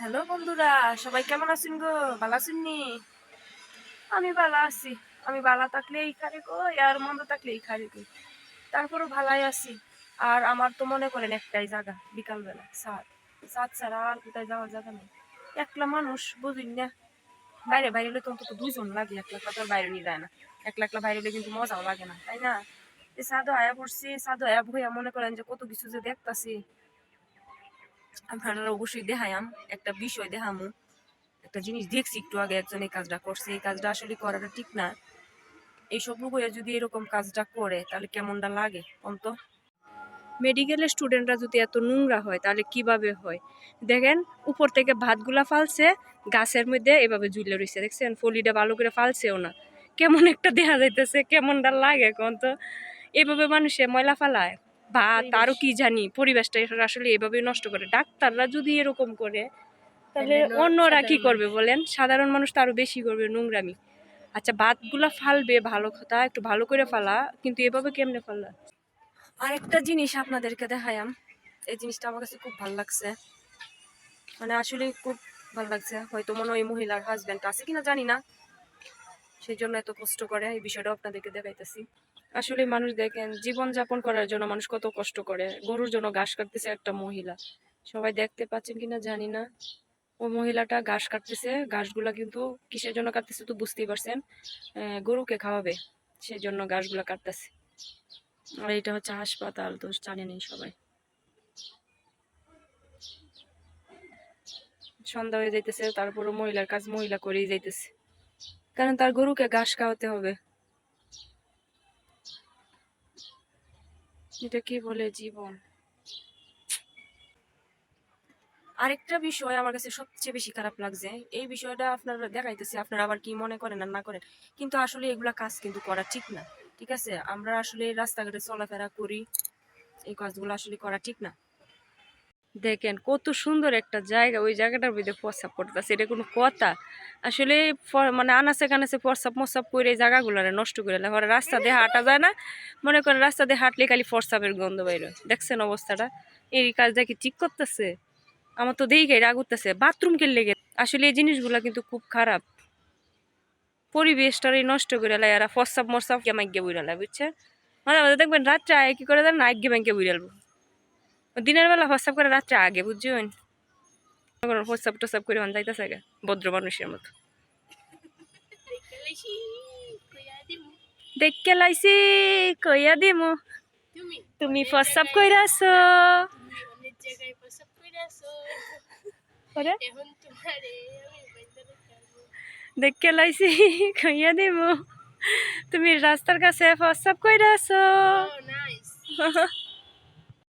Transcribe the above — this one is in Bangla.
হ্যালো বন্ধুরা, সবাই কেমন আছেন গো? ভালো আছেন নি? আমি ভালো আছি। আমি ভালো থাকলে এই খারে গো, আর মন্দ থাকলে এই খারে গো। তারপরও ভালাই আছি। আর আমার তো মনে করেন একটাই জায়গা, বিকালবেলা। সাত সাত ছাড়া আর কোথায় যাওয়ার জায়গা নেই। একলা মানুষ, বুঝিন না। বাইরে বাইরে হলে তো অন্তত দুজন লাগে, একলা তো বাইরে নিয়ে যায় না। একলা একলা বাইরে হলে কিন্তু মজাও লাগে না, তাই না? সাধু আয়া পড়ছি, সাধু আয়া ভইয়া মনে করেন যে কত কিছু যে দেখতাছি। আপনারা অবশ্যই দেখায়াম একটা বিষয় দেখামু, একটা জিনিস দেখছি একটু আগে একজন এই কাজটা করছে, এই কাজটা আসলে করাটা ঠিক না। এইসব লোকরা যদি এরকম কাজটা করে, তাহলে কেমনটা লাগে অন্ত মেডিকেলের স্টুডেন্টরা যদি এত নোংরা হয়, তাহলে কীভাবে হয়? দেখেন, উপর থেকে ভাতগুলা ফালছে, গাছের মধ্যে এভাবে ঝুলে রয়েছে দেখছেন? ফলিটা ভালো করে ফালছেও না। কেমন একটা দেখা যাইতেছে, কেমনটা লাগে কোন তো? এভাবে মানুষে ময়লা ফালায়। ভাত আরও কি জানি পরিবেশটা আসলে এভাবে নষ্ট করে। ডাক্তাররা যদি এরকম করে তাহলে অন্যরা কি করবে বলেন? সাধারণ মানুষ তো আরও বেশি করবে নোংরামি। আচ্ছা ভাতগুলা ফালবে ভালো কথা একটু ভালো করে ফালা কিন্তু এভাবে কেমনে ফালা আরেকটা জিনিস আপনাদেরকে দেখায়াম। এই জিনিসটা আমার কাছে খুব ভালো লাগছে। মানে আসলে খুব ভালো লাগছে। হয়তো মনে হয় মহিলার হাজবেন্ড আছে কিনা জানি না। সেই জন্য এত কষ্ট করে এই বিষয়টা আপনাদেরকে দেখাইতেছি। আসলে মানুষ দেখেন জীবন যাপন করার জন্য মানুষ কত কষ্ট করে। গরুর জন্য ঘাস কাটতেছে একটা মহিলা। সবাই দেখতে পাচ্ছেন কিনা জানি না। ওই মহিলাটা ঘাস কাটতেছে, ঘাসগুলা কিন্তু কিসের জন্য কাটতেছে তো বুঝতেই পারছেন। গরুকে খাওয়াবে সেই জন্য ঘাসগুলা কাটতেছে। আর এটা হচ্ছে হাসপাতাল, তো জানেনই সবাই। সন্ধ্যা হয়ে যাইতেছে তারপরে মহিলার কাজ মহিলা করেই যাইতেছে। কারণ তার গরুকে ঘাস খাওয়াতে হবে। বলে জীবন? আরেকটা বিষয় আমার কাছে সবচেয়ে বেশি খারাপ লাগছে, এই বিষয়টা আপনারা দেখাইতেছি, আপনারা আবার কি মনে করেন আর না করেন, কিন্তু আসলে এগুলা কাজ কিন্তু করা ঠিক না, ঠিক আছে? আমরা আসলে রাস্তাঘাটে চলাফেরা করি, এই কাজগুলো আসলে করা ঠিক না। দেখেন, কত সুন্দর একটা জায়গা ওই জায়গাটার মধ্যে প্রস্রাব করতেছে, এটা কোনো কথা। আসলে মানে আনাচে কানাচে প্রস্রাব মস্রাব করে এই জায়গাগুলো নষ্ট করে ওরা রাস্তা দিয়ে হাঁটা যায় না। মনে করেন রাস্তা দিয়ে হাঁটলে খালি প্রস্রাবের গন্ধ বাইর। দেখছেন অবস্থাটা? এই কাজটা কি ঠিক করতেছে। আমার তো দেখে রাগ উঠতেছে বাথরুম কে লেগে। আসলে এই জিনিসগুলা কিন্তু খুব খারাপ। পরিবেশটারই নষ্ট করে লাই আর ফসাব মরসাব কে মাইকে বুড়ালাই বুঝছে মাঝে মাঝে দেখবেন রাত্রে আয় কি করে দেন আগে ব্যাংকে বুড়ালবো দিনের বেলা ফসাব করে রাত্রে আগে বুঝছেন ফসাব টসাব করে মান যাইতেছে আগে ভদ্র মানুষের মতো। দেখকে লাইছি কইয়া দিমু। তুমি আমি বাইন্দা রাখব দেখকে লাইছি কইয়া দিমু। তুমি রাস্তার কাছে কইরাছো। ও নাইস